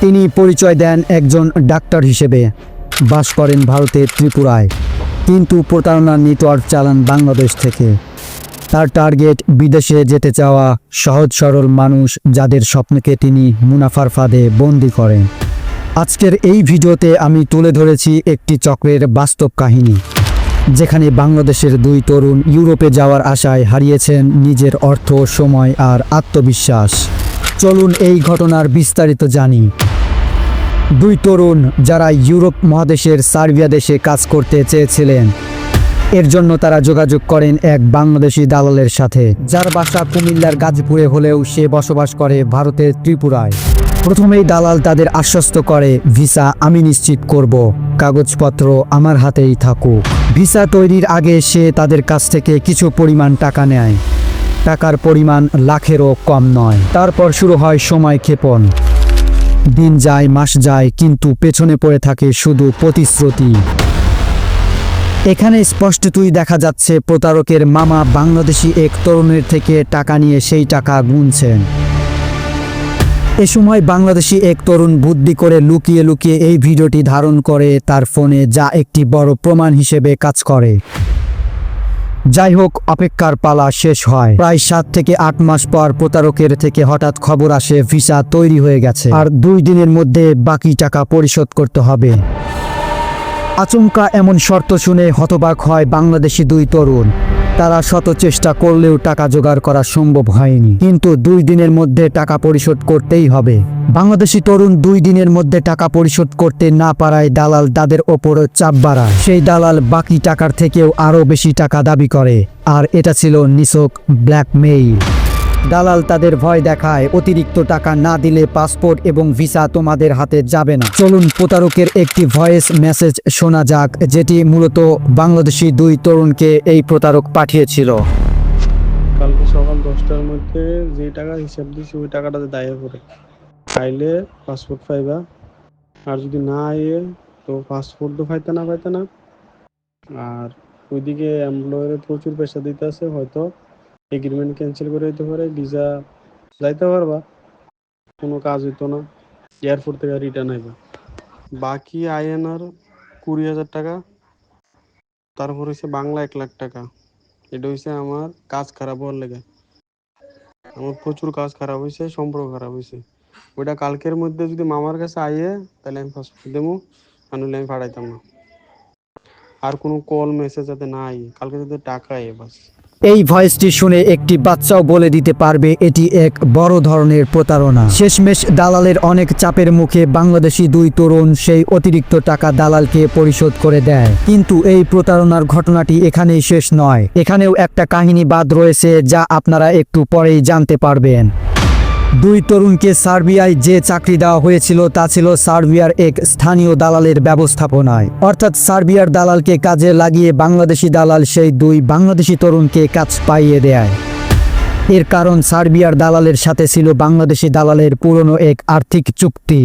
তিনি পরিচয় দেন একজন ডাক্তার হিসেবে। বাস করেন ভারতের ত্রিপুরায়। কিন্তু প্রতারণার নেটওয়ার্ক চালান বাংলাদেশ থেকে। তার টার্গেট, বিদেশে যেতে চাওয়া সহজ সরল মানুষ যাদের স্বপ্নকে তিনি মুনাফার ফাঁদে বন্দি করেন। আজকের এই ভিডিওতে আমি তুলে ধরেছি একটি চক্রের বাস্তব কাহিনী, যেখানে বাংলাদেশের দুই তরুণ ইউরোপে যাওয়ার আশায় হারিয়েছেন নিজের অর্থ, সময় আর আত্মবিশ্বাস। চলুন এই ঘটনার বিস্তারিত জানি। দুই তরুণ যারা ইউরোপ মহাদেশের সার্বিয়া দেশে কাজ করতে চেয়েছিলেন। এর জন্য তারা যোগাযোগ করেন এক বাংলাদেশি দালালের সাথে, যার বাসা কুমিল্লার গাজীপুরে হলেও সে বসবাস করে ভারতের ত্রিপুরায়। প্রথমেই দালাল তাদের আশ্বস্ত করে, ভিসা আমি নিশ্চিত করব, কাগজপত্র আমার হাতেই থাকুক। ভিসা তৈরির আগে সে তাদের কাছ থেকে কিছু পরিমাণ টাকা নেয়। টাকার পরিমাণ লাখেরও কম নয়। তারপর শুরু হয় সময় ক্ষেপণ। দিন যায়, মাস যায়, কিন্তু পেছনে পড়ে থাকে শুধু প্রতিশ্রুতি। এখানে স্পষ্টতই দেখা যাচ্ছে প্রতারকের মামা বাংলাদেশি এক তরুণের থেকে টাকা নিয়ে সেই টাকা গুনছেন। এ সময় বাংলাদেশি এক তরুণ বুদ্ধি করে লুকিয়ে লুকিয়ে এই ভিডিওটি ধারণ করে তার ফোনে যা একটি বড় প্রমাণ হিসেবে কাজ করে। যাই হোক অপেক্ষার পালা শেষ হয়। প্রায় সাত থেকে আট মাস পর প্রতারকের থেকে হঠাৎ খবর আসে, ভিসা তৈরি হয়ে গেছে। আর দুই দিনের মধ্যে বাকি টাকা পরিশোধ করতে হবে। আচমকা এমন শর্ত শুনে হতবাক হয় বাংলাদেশি দুই তরুণ। তারা শত চেষ্টা করলেও টাকা জোগাড় করা সম্ভব হয়নি। কিন্তু দুই দিনের মধ্যে টাকা পরিশোধ করতেই হবে। বাংলাদেশি তরুণ দুই দিনের মধ্যে টাকা পরিশোধ করতে না পারায় দালাল তাদের ওপর চাপ বাড়ায়। সেই দালাল বাকি টাকার থেকেও আরও বেশি টাকা দাবি করে। আর এটা ছিল নিছক ব্ল্যাকমেইল। দালাল তাদের ভয় দেখায়, অতিরিক্ত টাকা না দিলে পাসপোর্ট এবং ভিসা তোমাদের হাতে যাবে না। চলুন প্রতারকের একটি ভয়েস মেসেজ শোনা যাক, যেটি মূলত বাংলাদেশি দুই তরুণকে এই প্রতারক পাঠিয়েছিল। কালকে সকাল দশটার মধ্যে যে টাকা হিসাব দিছি ওই টাকাটাতে দায় করে খাইলে পাসপোর্ট পাইবা, আর যদি না আইয়ে তো পাসপোর্ট তো পাইতে না পাইতে না। আর ওইদিকে এমপ্লয়ারের প্রচুর পয়সা দিতে আছে, হয়তো এগ্রিমেন্ট ক্যান্সেল করে দিতে পারে ভিসা যাইতে পারবা, কোনো কাজ হইতো না এয়ারপোর্ট থেকে রিটার্ন আইবা। বাকি আইএনআর কুড়ি হাজার টাকা, তারপর হচ্ছে বাংলা এক লাখ টাকা। এটা হচ্ছে আমার কাজ খারাপ হওয়ার লেগে। আমার প্রচুর কাজ খারাপ হয়েছে সম্পর্ক খারাপ হয়েছে ওইটা কালকের মধ্যে যদি মামার কাছে আইয়ে, তাহলে আমি পাসপোর্ট দেবো নইলে আমি পাঠাইতাম না। আর কোনো কল মেসেজ যাতে না আই কালকে যাতে টাকা আইয়ে, বাস। এই ভয়েসটি শুনে একটি বাচ্চাও বলে দিতে পারবে, এটি এক বড় ধরনের প্রতারণা। শেষমেশ দালালের অনেক চাপের মুখে বাংলাদেশি দুই তরুণ সেই অতিরিক্ত টাকা দালালকে পরিশোধ করে দেয়। কিন্তু এই প্রতারণার ঘটনাটি এখানেই শেষ নয়। এখানেও একটা কাহিনী বাদ রয়েছে যা আপনারা একটু পরেই জানতে পারবেন। দুই তরুণকে সার্বিয়ায় যে চাকরি দেওয়া হয়েছিল তা ছিল সার্বিয়ার এক স্থানীয় দালালের ব্যবস্থাপনায়। অর্থাৎ সার্বিয়ার দালালকে কাজে লাগিয়ে বাংলাদেশি দালাল সেই দুই বাংলাদেশি তরুণকে কাজ পাইয়ে দেয়। এর কারণ সার্বিয়ার দালালের সাথে ছিল বাংলাদেশি দালালের পুরনো এক আর্থিক চুক্তি।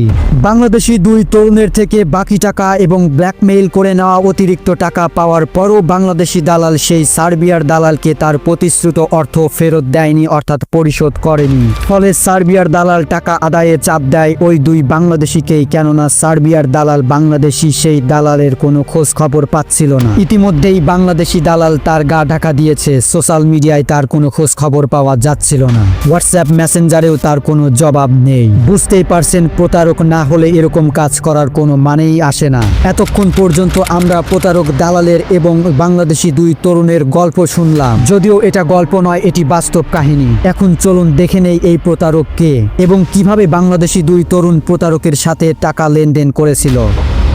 বাংলাদেশি দুই তরুণের থেকে বাকি টাকা এবং ব্ল্যাকমেইল করে নেওয়া অতিরিক্ত টাকা পাওয়ার পরও বাংলাদেশি দালাল সেই সার্বিয়ার দালালকে তার প্রতিশ্রুত অর্থ ফেরত দেয়নি অর্থাৎ পরিশোধ করেনি। ফলে সার্বিয়ার দালাল টাকা আদায়ে চাপ দেয় ওই দুই বাংলাদেশিকেই কেননা সার্বিয়ার দালাল বাংলাদেশি সেই দালালের কোনো খোঁজ খবর পাচ্ছিল না। ইতিমধ্যেই বাংলাদেশি দালাল তার গা ঢাকা দিয়েছে। সোশ্যাল মিডিয়ায় তার কোনো খোঁজ খবর পাওয়া যাচ্ছিল না। হোয়াটসঅ্যাপ মেসেঞ্জারেও তার কোনো জবাব নেই। বুঝতেই পারছেন, প্রতারক না হলে এরকম কাজ করার কোনো মানেই আসে না। এতক্ষণ পর্যন্ত আমরা প্রতারক দালালের এবং বাংলাদেশি দুই তরুণের গল্প শুনলাম। যদিও এটা গল্প নয়, এটি বাস্তব কাহিনী। এখন চলুন দেখে নেই এই প্রতারক কে এবং কীভাবে বাংলাদেশি দুই তরুণ প্রতারকের সাথে টাকা লেনদেন করেছিল।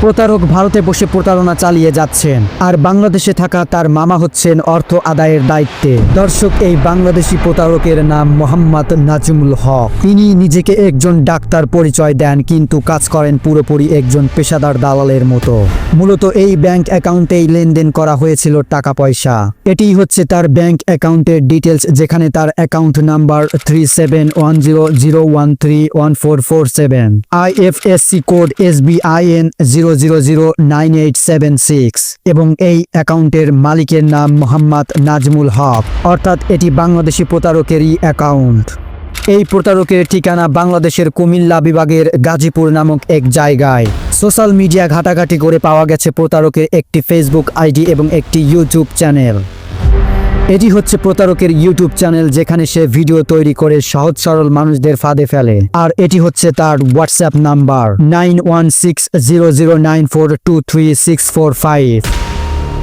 প্রতারক ভারতে বসে প্রতারণা চালিয়ে যাচ্ছেন, আর বাংলাদেশে থাকা তার মামা হচ্ছেন অর্থ আদায়ের দায়িত্বে। দর্শক, এই বাংলাদেশি প্রতারকের নাম মোহাম্মদ নাজিমুল হক। তিনি নিজেকে একজন ডাক্তার পরিচয় দেন, কিন্তু কাজ করেন পুরোপুরি একজন পেশাদার দালালের মতো। মূলত এই ব্যাংক অ্যাকাউন্টেই লেনদেন করা হয়েছিল টাকা পয়সা এটিই হচ্ছে তার ব্যাংক অ্যাকাউন্টের ডিটেলস যেখানে তার account number three seven one zero zero one three one four four seven. IFSC code S B I N zero zero zero nine eight seven six এবং এই অ্যাকাউন্টের মালিকের নাম মোহাম্মদ নাজমুল হক। অর্থাৎ এটি বাংলাদেশি প্রতারকেরই অ্যাকাউন্ট। এই প্রতারকের ঠিকানা বাংলাদেশের কুমিল্লা বিভাগের গাজীপুর নামক এক জায়গায়। সোশ্যাল মিডিয়া ঘাটাঘাটি করে পাওয়া গেছে প্রতারকের একটি ফেসবুক আইডি এবং একটি ইউটিউব চ্যানেল। এটি হচ্ছে প্রতারকের ইউটিউব চ্যানেল যেখানে সে ভিডিও তৈরি করে সহজ সরল মানুষদের ফাঁদে ফেলে। আর এটি হচ্ছে তার WhatsApp number nine one six zero zero nine four two three six four five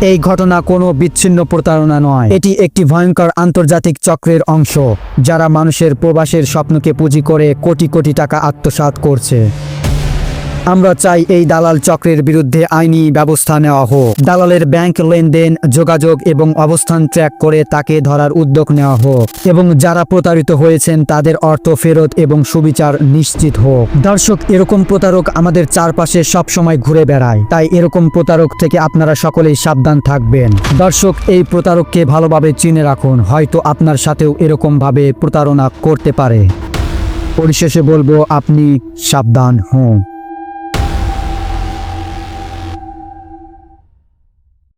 এই ঘটনা কোনো বিচ্ছিন্ন প্রতারণা নয়। এটি একটি ভয়ঙ্কর আন্তর্জাতিক চক্রের অংশ, যারা মানুষের প্রবাসের স্বপ্নকে পুঁজি করে কোটি কোটি টাকা আত্মসাৎ করছে। আমরা চাই এই দালাল চক্রের বিরুদ্ধে আইনি ব্যবস্থা নেওয়া হোক। দালালের ব্যাংক লেনদেন, যোগাযোগ এবং অবস্থান ট্র্যাক করে তাকে ধরার উদ্যোগ নেওয়া হোক এবং যারা প্রতারিত হয়েছেন তাদের অর্থ ফেরত এবং সুবিচার নিশ্চিত হোক। দর্শক, এরকম প্রতারক আমাদের চারপাশে সব সময় ঘুরে বেড়ায়। তাই এরকম প্রতারক থেকে আপনারা সকলেই সাবধান থাকবেন। দর্শক, এই প্রতারককে ভালোভাবে চিনে রাখুন। হয়তো আপনার সাথেও এরকম ভাবে প্রতারণা করতে পারে। পরিশেষে বলব, আপনি সাবধান হন।